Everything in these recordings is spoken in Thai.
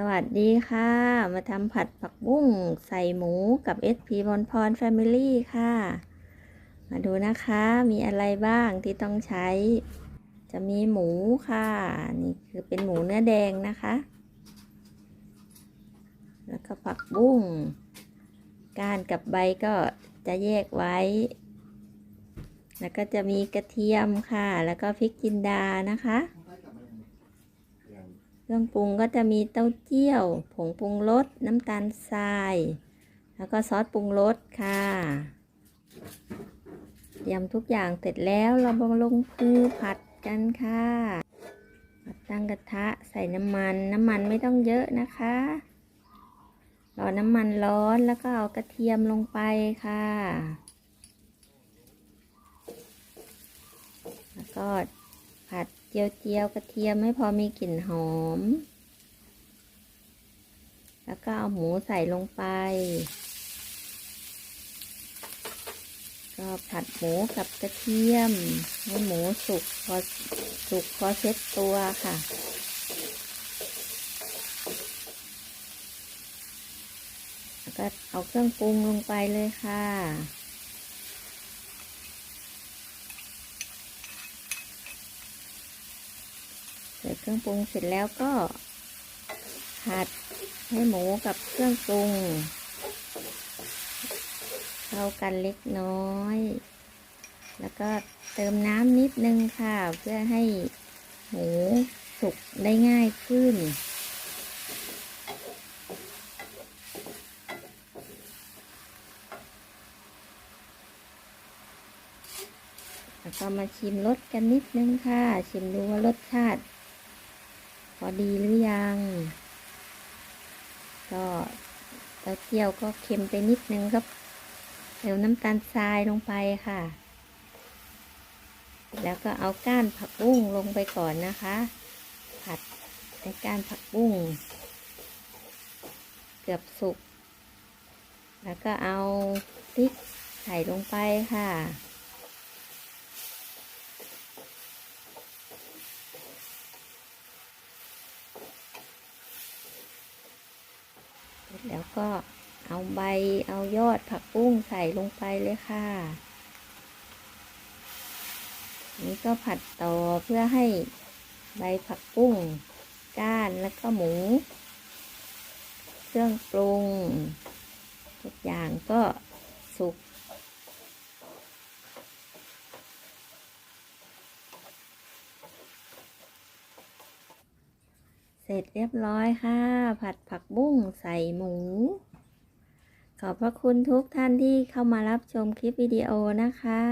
สวัสดีค่ะ มาทำผัดผักบุ้งใส่หมูกับ SP พรพรแฟมิลี่ค่ะ มาดูนะคะมีอะไรบ้างที่ต้องใช้ จะมีหมูค่ะ นี่คือเป็นหมูเนื้อแดงนะคะ แล้วก็ผักบุ้งก้านกับใบก็จะแยกไว้ แล้วก็จะมีกระเทียมค่ะ แล้วก็พริกจินดานะคะ เครื่องปรุงก็จะมีเต้าเจี้ยว ผงปรุงรส น้ำตาลทราย แล้วก็ซอสปรุงรสค่ะเตรียมทุกอย่างเสร็จแล้วเรามาลงพือผัดกันค่ะผัดตั้งกระทะใส่น้ำมัน น้ำมันไม่ต้องเยอะนะคะ รอน้ำมันร้อนแล้วก็เอากระเทียมลงไปค่ะ แล้วก็ผัด เจียวเจียวๆกระเทียมให้พอมีกลิ่นหอม แล้วก็เอาหมูใส่ลงไป ก็ผัดหมูกับกระเทียม ให้หมูสุกพอสุกพอเซ็ตตัวค่ะแล้วก็เอาเครื่องปรุงลงไปเลยค่ะ ใส่เครื่องปรุงเสร็จแล้วก็ผัดให้หมูกับเครื่องปรุงเข้ากันเล็กน้อย แล้วก็เติมน้ำนิดนึงค่ะ เพื่อให้หมูสุกได้ง่ายขึ้น แล้วก็มาชิมรสกันนิดนึงค่ะ ชิมดูว่ารสชาติ พอดีหรือยัง ก็เต้าเจี้ยวก็เค็มไปนิดนึงครับเติมน้ำตาลทรายลงไปค่ะ แล้วก็เอาก้านผักบุ้งลงไปก่อนนะคะ ผัดในก้านผักบุ้งเกือบสุก แล้วก็เอาพริกใส่ลงไปค่ะ แล้วก็เอาใบเอายอดผักบุ้งใส่ลงไปเลยค่ะ นี่ก็ผัดต่อเพื่อให้ใบผักบุ้งก้านแล้วก็หมู เครื่องปรุง ทุกอย่างก็สุก เสร็จเรียบร้อยค่ะ ผัดผักบุ้งใส่หมู ขอบพระคุณทุกท่านที่เข้ามารับชมคลิปวิดีโอนะคะ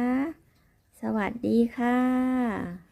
สวัสดีค่ะ